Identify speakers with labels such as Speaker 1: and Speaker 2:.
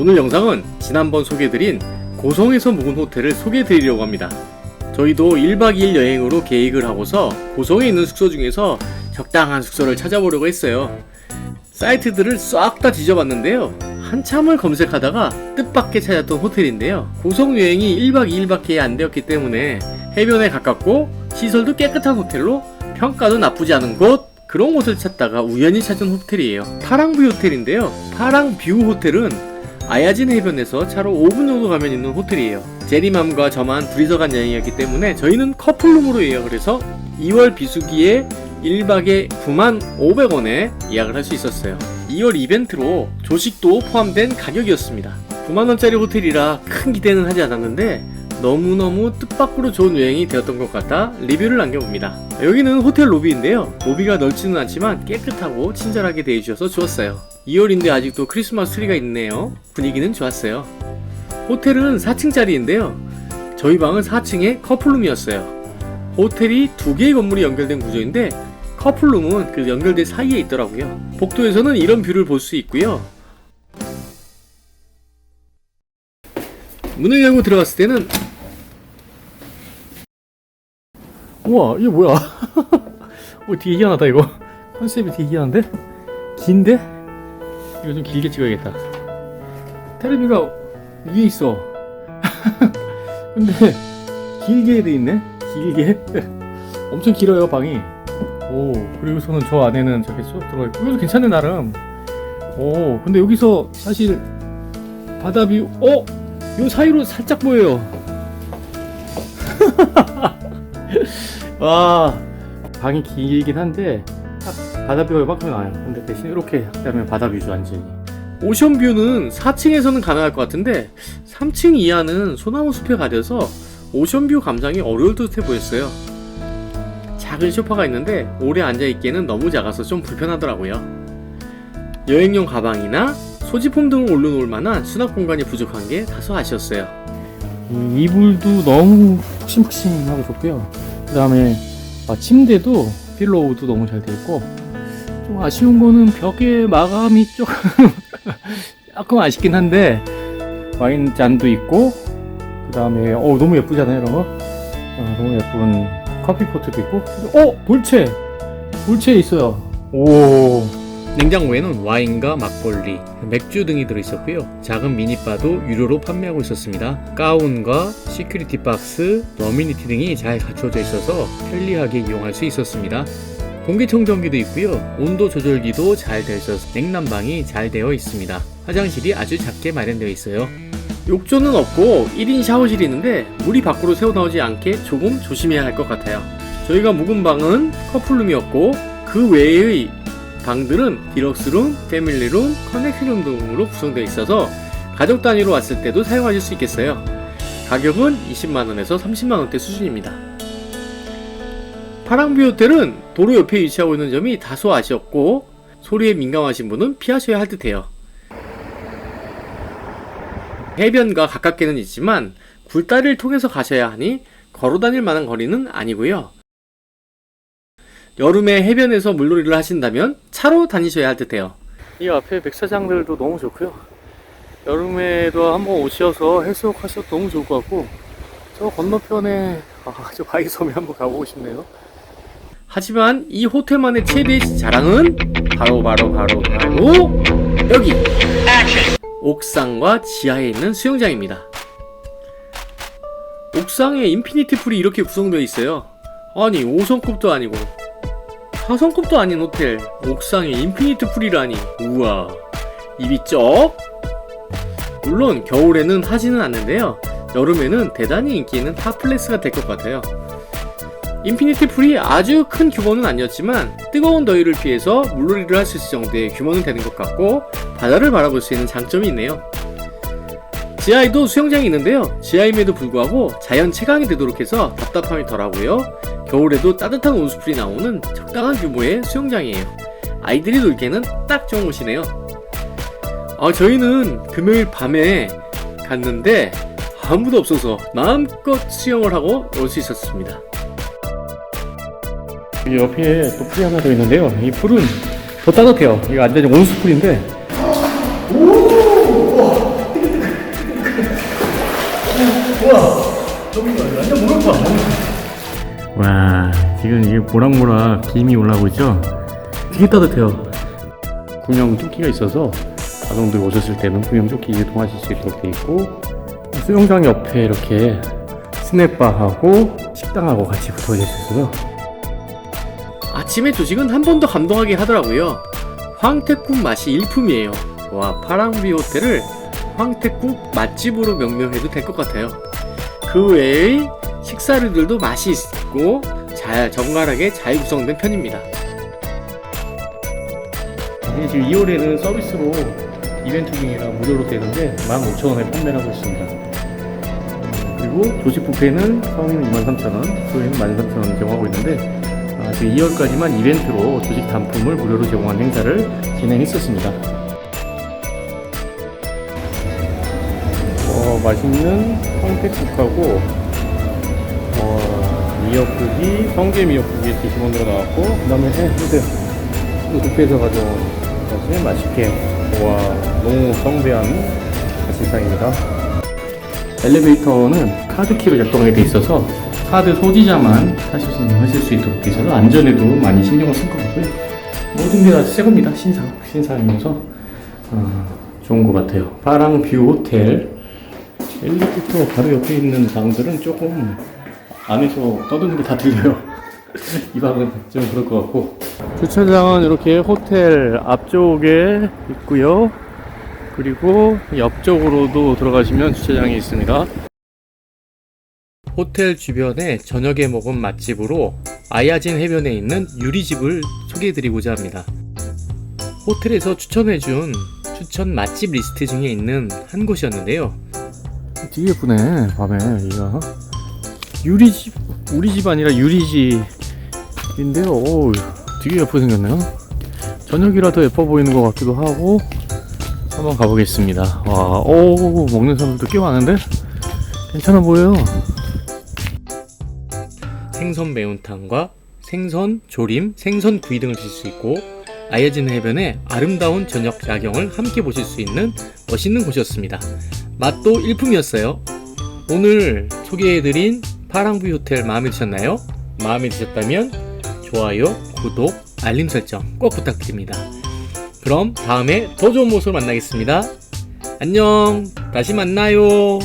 Speaker 1: 오늘 영상은 지난번 소개해드린 고성에서 묵은 호텔을 소개해드리려고 합니다. 저희도 1박 2일 여행으로 계획을 하고서 고성에 있는 숙소 중에서 적당한 숙소를 찾아보려고 했어요. 사이트들을 싹 다 뒤져봤는데요. 한참을 검색하다가 뜻밖의 찾았던 호텔인데요. 고성 여행이 1박 2일밖에 안 되었기 때문에 해변에 가깝고 시설도 깨끗한 호텔로 평가도 나쁘지 않은 곳 그런 곳을 찾다가 우연히 찾은 호텔이에요. 파랑뷰 호텔인데요. 파랑뷰 호텔은 아야진 해변에서 차로 5분 정도 가면 있는 호텔이에요. 제리맘과 저만 둘이서 간 여행이었기 때문에 저희는 커플룸으로 예약을 해서 2월 비수기에 1박에 9만 500원에 예약을 할 수 있었어요. 2월 이벤트로 조식도 포함된 가격이었습니다. 9만원짜리 호텔이라 큰 기대는 하지 않았는데 너무너무 뜻밖으로 좋은 여행이 되었던 것 같아 리뷰를 남겨봅니다. 여기는 호텔 로비인데요. 로비가 넓지는 않지만 깨끗하고 친절하게 대해주셔서 좋았어요. 2월인데 아직도 크리스마스 트리가 있네요. 분위기는 좋았어요. 호텔은 4층짜리인데요. 저희 방은 4층에 커플룸이었어요. 호텔이 두 개의 건물이 연결된 구조인데 커플룸은 그 연결된 사이에 있더라고요. 복도에서는 이런 뷰를 볼 수 있고요. 문을 열고 들어갔을 때는 우와 이게 뭐야? 어 되게 희한하다 이거. 컨셉이 되게 희한한데? 긴데? 이거 좀 길게 찍어야겠다. 테레비가 위에 있어. 근데 길게 돼 있네? 길게? 엄청 길어요 방이. 오 그리고서는 저 안에는 저렇게 쏙 들어가 있고. 이것도 괜찮네 나름. 오 근데 여기서 사실 바다 뷰 어? 요 사이로 살짝 보여요 와 방이 길긴 한데 딱 바다뷰가 이만큼 나와요. 근데 대신 이렇게 하면 바다뷰죠 완전히. 오션뷰는 4층에서는 가능할 것 같은데 3층 이하는 소나무 숲에 가려서 오션뷰 감상이 어려울 듯해 보였어요. 작은 소파가 있는데 오래 앉아있기에는 너무 작아서 좀 불편하더라고요. 여행용 가방이나 소지품 등을 올려놓을 만한 수납 공간이 부족한 게 다소 아쉬웠어요. 이불도 너무 푹신푹신하고 좋고요 그 다음에 침대도 필로우도 너무 잘 되어 있고 좀 아쉬운 거는 벽에 마감이 조금 조금 아쉽긴 한데 와인 잔도 있고 그 다음에 어 너무 예쁘잖아요 이런 거. 어, 너무 예쁜 커피 포트도 있고. 어 돌체 돌체 있어요. 오 냉장고에는 와인과 막걸리, 맥주 등이 들어있었고요. 작은 미니바도 유료로 판매하고 있었습니다. 가운과 시큐리티 박스, 어미니티 등이 잘 갖춰져 있어서 편리하게 이용할 수 있었습니다. 공기청정기도 있고요. 온도 조절기도 잘 되어 있어서 냉난방이 잘 되어 있습니다. 화장실이 아주 작게 마련되어 있어요. 욕조는 없고 1인 샤워실이 있는데 물이 밖으로 새어나오지 않게 조금 조심해야 할 것 같아요. 저희가 묵은 방은 커플룸이었고 그 외의 방들은 디럭스룸, 패밀리룸, 커넥트룸 등으로 구성되어 있어서 가족 단위로 왔을 때도 사용하실 수 있겠어요. 가격은 20만원에서 30만원대 수준입니다. 파랑뷰 호텔은 도로 옆에 위치하고 있는 점이 다소 아쉬웠고 소리에 민감하신 분은 피하셔야 할 듯해요. 해변과 가깝게는 있지만 굴다리를 통해서 가셔야 하니 걸어 다닐 만한 거리는 아니고요. 여름에 해변에서 물놀이를 하신다면 차로 다니셔야 할 듯해요. 이 앞에 백사장들도 너무 좋고요. 여름에도 한번 오셔서 해수욕하셔도 너무 좋을 것 같고 저 건너편에 아, 저 바위섬에 한번 가보고 싶네요. 하지만 이 호텔만의 최대 자랑은 바로 바로 바로 바로 여기 옥상과 지하에 있는 수영장입니다. 옥상에 인피니티 풀이 이렇게 구성되어 있어요. 아니 5성급도 아니고 4성급도 아닌 호텔 옥상에 인피니트 풀이라니. 우와. 입이 쩍. 물론 겨울에는 하지는 않는데요. 여름에는 대단히 인기 있는 탑플레스가 될 것 같아요. 인피니티 풀이 아주 큰 규모는 아니었지만 뜨거운 더위를 피해서 물놀이를 할 수 있을 정도의 규모는 되는 것 같고 바다를 바라볼 수 있는 장점이 있네요. 지하에도 수영장이 있는데요. 지하임에도 불구하고 자연 채광이 되도록 해서 답답함이 덜하고요 겨울에도 따뜻한 온수풀이 나오는 적당한 규모의 수영장이에요. 아이들이 놀기에는 딱 좋은 곳이네요. 아, 저희는 금요일 밤에 갔는데 아무도 없어서 마음껏 수영을 하고 놀 수 있었습니다. 옆에 또 풀이 하나 더 있는데요. 이 풀은 더 따뜻해요. 이거 완전 온수풀인데. 와, 너무 완전 목욕탕. 와, 지금 이게 모락모락 김이 올라오고 있죠? 되게 따뜻해요. 구명 조끼가 있어서 가동들 오셨을 때는 구명 조끼 이동하실 수 있도록 돼 있고 수영장 옆에 이렇게 스낵바하고 식당하고 같이 붙어져 있어서 아침에 조식은 한 번 더 감동하게 하더라고요. 황태국 맛이 일품이에요. 와 파랑비 호텔을 황태국 맛집으로 명명해도 될 것 같아요. 그 외의 식사류들도 맛이 있고 잘 정갈하게 잘 구성된 편입니다. 지금 2월에는 서비스로 이벤트 중이라 무료로 되는데 15,000원에 판매를 하고 있습니다. 음, 그리고 조식 뷔페는 성인은 23,000원, 소인은 13,000원 제공하고 있는데 아, 지금 2월까지만 이벤트로 조식 단품을 무료로 제공하는 행사를 진행했었습니다. 어, 맛있는 황태국하고 어, 미역국이 성게 미역국이 25원으로 나왔고 그 다음에. 또 뷔페에서 가져온 것이 맛있게 와 너무 성대한 식상입니다. 엘리베이터는 카드키로 작동하게 돼 있어서 카드 소지자만 하실 수, 하실 수 있도록 돼 있어서 안전에도 많이 신경을 쓸것 같고요. 모든 게 다 새 겁니다. 신상 신상이면서 어, 좋은 것 같아요. 파랑뷰 호텔 엘리베이터 바로 옆에 있는 방들은 조금 안에서 떠드는 게 다 들려요. 이 방은 좀 그럴 것 같고 주차장은 이렇게 호텔 앞쪽에 있고요. 그리고 옆쪽으로도 들어가시면 주차장이 있습니다. 호텔 주변에 저녁에 먹은 맛집으로 아야진 해변에 있는 유리집을 소개해드리고자 합니다. 호텔에서 추천해준 추천 맛집 리스트 중에 있는 한 곳이었는데요. 되게 예쁘네 밤에 이거 유리집 우리 집 아니라 유리집인데요. 오, 되게 예쁘게 생겼네요. 저녁이라 더 예뻐 보이는 것 같기도 하고 한번 가보겠습니다. 와, 오 먹는 사람들도 꽤 많은데 괜찮아 보여요. 생선 매운탕과 생선 조림, 생선 구이 등을 드실 수 있고 아예진 해변의 아름다운 저녁 야경을 함께 보실 수 있는 멋있는 곳이었습니다. 맛도 일품이었어요. 오늘 소개해드린 파랑뷰 호텔 마음에 드셨나요? 마음에 드셨다면 좋아요, 구독, 알림 설정 꼭 부탁드립니다. 그럼 다음에 더 좋은 모습으로 만나겠습니다. 안녕, 다시 만나요.